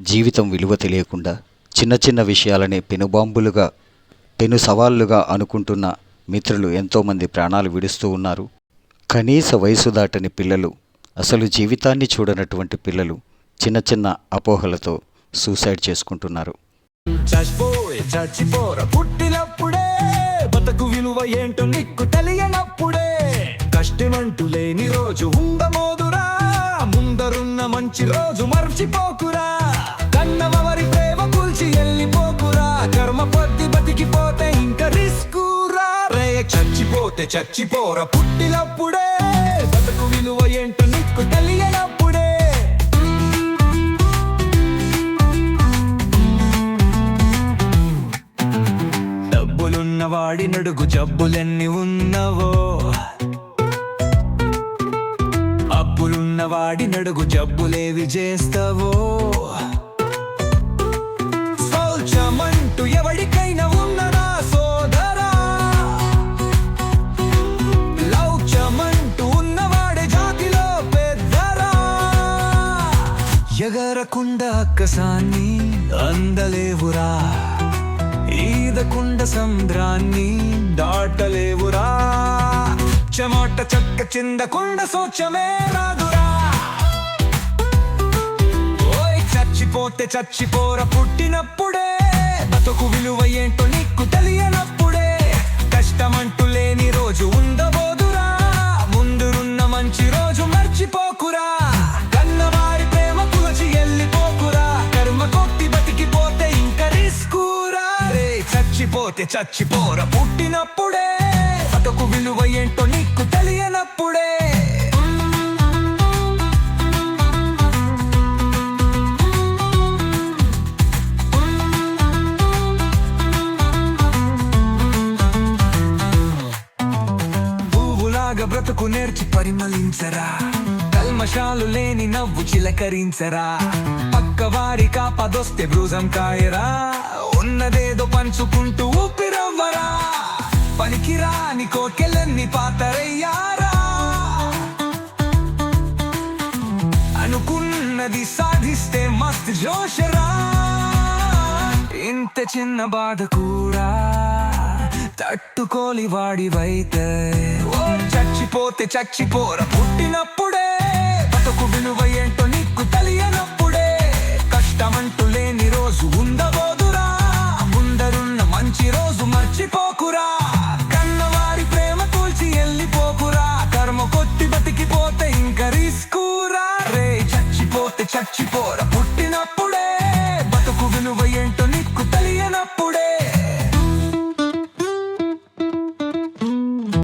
జీవితం విలువ తెలియకుండా చిన్న చిన్న విషయాలనే పెనుబాంబులుగా పెను సవాళ్ళుగా అనుకుంటున్న మిత్రులు ఎంతోమంది ప్రాణాలు విడుస్తూ ఉన్నారు. కనీస వయసు దాటని పిల్లలు అసలు జీవితాన్ని చూడనటువంటి పిల్లలు చిన్న చిన్న అపోహలతో సూసైడ్ చేసుకుంటున్నారు. బతకు విలువ ఏంటో నీకు తెలియనప్పుడే కష్టమంటూ లేని రోజు ఉండమోదురా ముందరున్న మంచి రోజు మర్చిపోకురా. చచ్చిపోతే చచ్చిపోర పుట్టినప్పుడే బతుకు విలువ ఏంటో నీకు తెలియనప్పుడే. డబ్బులున్న వాడి నడుగు జబ్బులెన్ని ఉన్నవో? అప్పులున్న వాడి నడుగు జబ్బులేవి చేస్తావో? ఎగరకుండా అక్కసాన్ని అందలేవురా? ఈదకుండ సంద్రాన్ని దాటలేవురా? చెమట చక్క చిందకుండ సోచమే రాదురా? ఓయ్ చచ్చిపోతే చచ్చిపోర పుట్టినప్పుడే. బతుకు విలువ ఏంటో పోతే చచ్చిపోర. పుట్టినప్పుడే బతుకు విలువ ఏంటో నీకు తెలియనప్పుడే. పువ్వులాగా బ్రతుకు నేర్చి పరిమళించరా. కల్మషాలు లేని నవ్వు చిలకరించరా. పక్కవారి కాపదొస్తే బ్రూజం కాయరా. ఉన్నదేదో పంచుకుంటూ ఊపిరవ్వరా? పనికిరాని కోకెలన్నీ పాతరయ్యారా? అనుకున్నది సాధిస్తే మస్త్ జోషరా? ఇంత చిన్న బాధ కూడా తట్టుకోలి వాడివైతే. చచ్చిపోతే చచ్చిపోర పుట్టినప్పుడే బతుకు విలువ Ci poco